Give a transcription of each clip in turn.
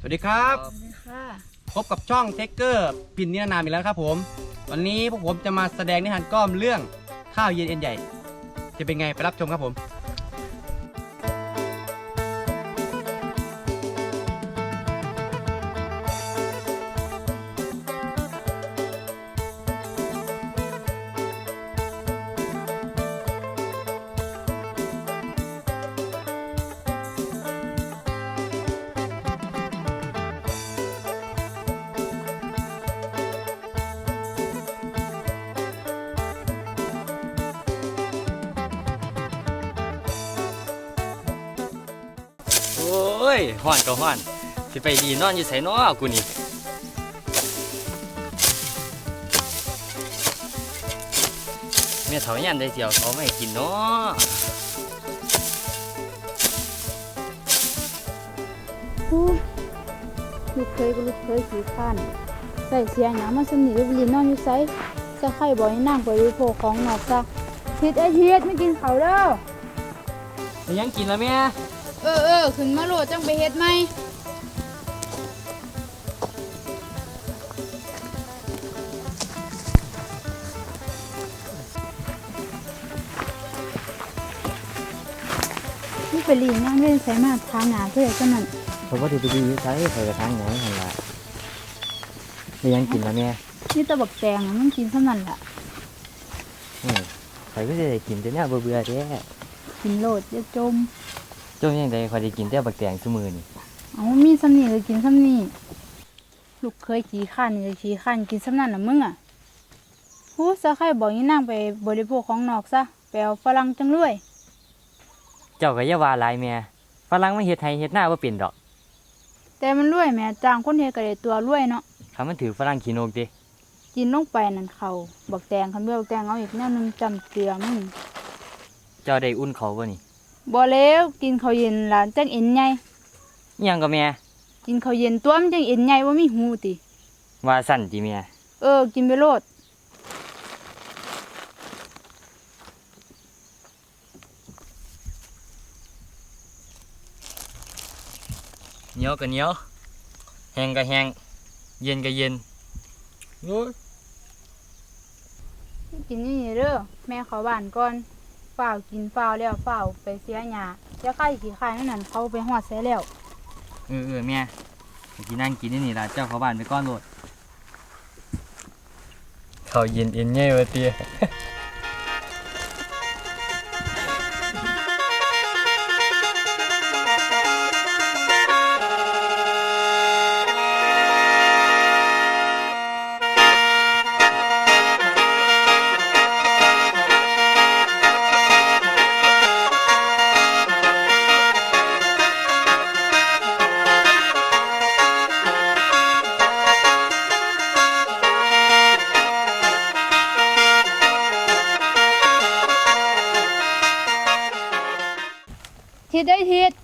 สวัสดีครับสวัสดีค่ะพบกับช่องเทคเกอร์พินนิรนามอีกแล้วครับผม วันนี้พวกผมจะมาแสดงนิทานก้อมเรื่องข้าวเย็นเอ็นใหญ่ จะเป็นไงไปรับชมครับผม อ้ยห้อนก็ห้อนสิไปดีนอนอยู่ไสน้อกูนี่แม่เฒ่ายันได้เสียวเขาไม่ให้กินเนาะอู้ลูกเคยก็ลูกเคยขี้ข้านใส่เสียหยังมาสนิทลูกลินนอนอยู่ไสจะไข่บ่อยนั่งไปวิโภคของนอกซะทิดไอ้ทิดไม่กินเขาวเด้อ ไปยังกินแล้วแม่เออเออขึ้นมาโหลดจังไปเฮ็ดไหมนี่ไปลีนนั่งเล่นใส่มาทางหนาเพื่อจังนั้นเพราะว่าที่ไปดีไสไปกระทางไหนหั่นล่ะไปยังกินแล้วแม่นี่ตะบักแตงน่ะมันกินเท่านั้นล่ะ อืมข่อยก็จะได้กินแต่เนี่ยเบื่อๆแท้กินโหลดจะจมเจ้ายังไดข่อยได้กินแต่บักแตงซุมื้อนี่เอามีซ้ำนี่เลยกินซ้ำนี่ลูกเคยขี้ข้านนี่เลยขี้ข้านกินซ้ำนั่นน่ะมึงอะฮู้ซะใครบอกยี่นั่งไปบริโภคของนอกซะไปเอาฝรั่งจังรวยเจ้าก็อย่าว่าหลายแม่ฝรั่งมันเฮ็ดให้เฮ็ดหน้าบ่เป็นดอก แต่มันรวยแหม่จ้างคนเฮ็ดก็ได้ตัวรวยเนาะคันมันถือฝรั่งขี้นกติกินลงไปนั่นเขาบักแตงคันเบื่อบักแตงเอาอีกแนวหนึงจำเตือมึงเจ้าได้อุ่นเขาบ่นี่ บ่แล้วกินข้าวเย็นหลานจังเอ็นใหญ่อิหยังก็แม่กินข้าวเย็นตัวมันจังเอ็นใหญ่บ่มีหูติ ว่าสั่นติแม่เออ กินไปโลด เหนียวก็เหนียวแห้งก็แห้งเย็นก็เย็นโอ้ย กินนี่เด้อแม่เขาบ้านก่อน ฝ้าวกินฝ้าวแล้วฝ้าวไปเสียหญ้าจะไข่ขี้ไข่นั่นนั่นเขาไปหอดเสียแล้วเออเออแม่ไปกินนั่งกินนี่นี่ล่ะเจ้าเขาบ้านไปก้อนโลด เขาเย็นเอ็นไงวะเตี้ย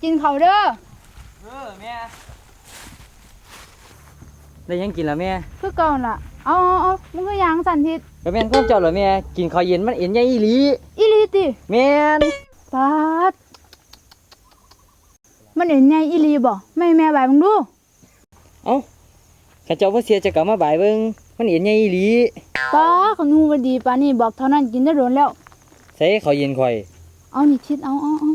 กินเขาวเด้อเออแม่ได้ยังกินแล้วแม่คือเก่าล่ะเอาเอาเอามึงก็ยางสันทิดก็แม่นข้าวเจ้าเหรอแม่กินข้าวเย็นมันเอ็นใหญ่อีหลีอีหลีติแม่นปาดมันเห็นไงอีหลีบ่ไม่แม่บายมึงดูเอ้าข้าเจ้าบ่เสียจะกลับมาบ่ายเบิ่งมันเอ็นใหญ่อีหลีป้าขนูว่าดีปานนี่บอกเท่านั้นกินได้โดนแล้วใส่ข้าวเย็นข่อยเอานี่ทิดเอาเอาเอา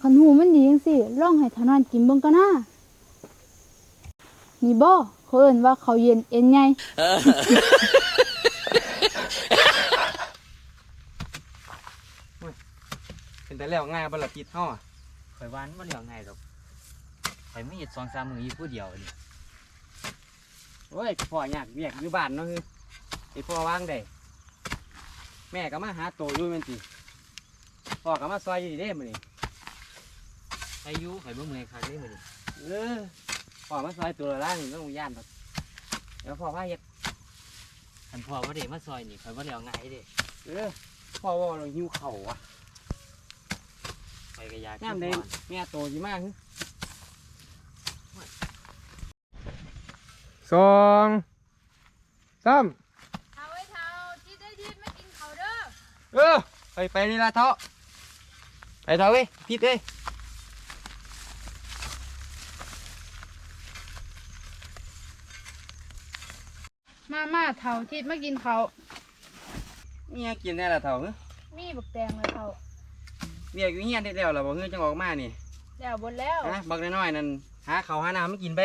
ขนูมันดีจังสิร้องให้เท่านั้นกินเบิ่งก็น่านี่บ่เขาเอิ้นว่าเขาวเย็นเอ็นไงเป็นแต่แล้วง่ายบละติดเฮาอะข่อยว่ามันบ่เหลือง่ายดอกข่อยไม่เฮ็ด2-3มื้ออยู่ผู้เดียวนี่โอ้ยพ่ออยากเวียกอยู่บ้านเนาะคือไอพ่อว่างได้แม่ก็มาหาโตอยู่แม่นติพ่อก็มาซอยอยู่ดีเด้มื้อนี้อายุข่อยบ่เมื่อยคักเลยมื้อนี้เออพ่อมาซอยตัวละล่างนี่ต้องย่านดอกเดี๋ยวพ่อว่าเฮ็ดคันพ่อบ่ได้มาซอยนี่ข่อยบ่เหลือง่ายเด้เออพ่อว่าเราหิวเข่าวอะข่อยก็อยากย่ามกินใดก่อนแม่โตสิมากสองสาม เอาไว้ เท่าทิดได้ทิดมากินเขาเด้อเออไปไปนี่ละเถาะไปไปเถอะเว้ยพิษเอ้ยมามาเท่าทิศมากินเขาวเนี่ยกินได้ละเถ่าเฮ้ยมีบักแตงเลยเท่าเวียกอยู่เฮียนได้แล้วล่ะบ่เฮ้ยจังออกมานี่แล้วบนแล้ว ฮะบักน้อยๆนั่นหาข้าวหาน้ำมากินไป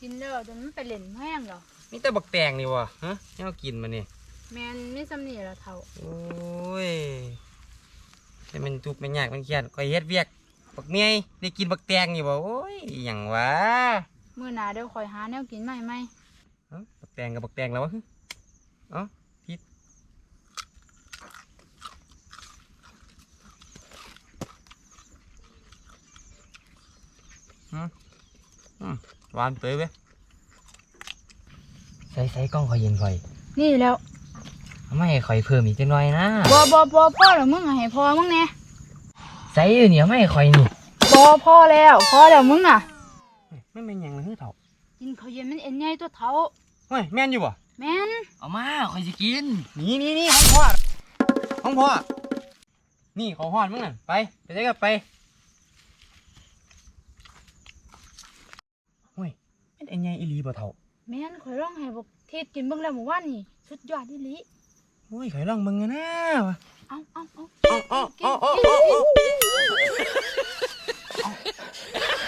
กินแล้วจนมันไปเล่นแห้งเหรอมีแต่บักแตงนี่วะฮะเนี่ยเอากินมานี่ แมนมีสำนีละเท่าโอ้ยแต่มันทุกข์มันยากมันเครียดก็เฮ็ดเวียกบักเมียได้กินบักแตงนี่บ่โอ้ยอหย่างวะมื้อหน้าเดี๋ยวคอยหาแนวกินใหม่ไหมเอ้าบักแตงกับบักแตงแล้ววะฮึเอ้าพิษอืมอืมหวานเตยเว้ยใส่ใส่กล้องคอยเย็นคอย นี่แล้ว ไม่ให้คอยเพิ่มอีกจังหน่อยนะบ่บ่บ่พ่อแล้วมึงอะให้พ่อมึงแน่ใส่อยู่เนี่ยไม่ให้คอยนี่บ่พ่อแล้วพ่อแล้วมึงอะไม่เป็นหยังเลยเฮ้ยเถ่ากินข้าวเย็นมันเอ็นใหญ่ตัวเท่าเฮ้ยแม่นอยู่บ่แม่นเอามาคอยจะกินนี่นี่นี่ห้องพ่อห้องพ่อนี่เขาหอนมึงน่ะไปไปได้กับไปเฮ้ยเป็นไอ้ไงอีหลีบ่เถ่าแม่นข่อยร้องให้บอกทิศกินเบิ่งแล้วเมื่อวานนี่สุดยอดอีหลี โอ้ยไข่ลองมึงอะนะวะเอาเอาเอาเอาเอาเอาเอาเอา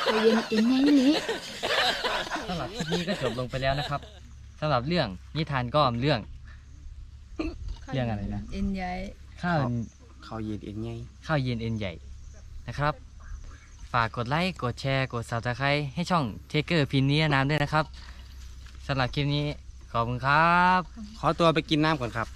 ข้าวเย็นเอ็นใหญ่อีหลีสำหรับคลิปนี้ก็จบลงไปแล้วนะครับสำหรับเรื่องนิทานก้อมเรื่อง เรื่องอะไรนะเอ็นใหญ่ข้าวเขาเย็นเอ็นไงข้าวเย็นเอ็นใหญ่นะครับ ฝากกดไลค์กดแชร์กด subscribe ให้ช่องเทเกอร์พินนี้น้ำด้วยนะครับสำหรับคลิปนี้ขอบคุณครับ ขอตัวไปกินน้ำก่อนครับ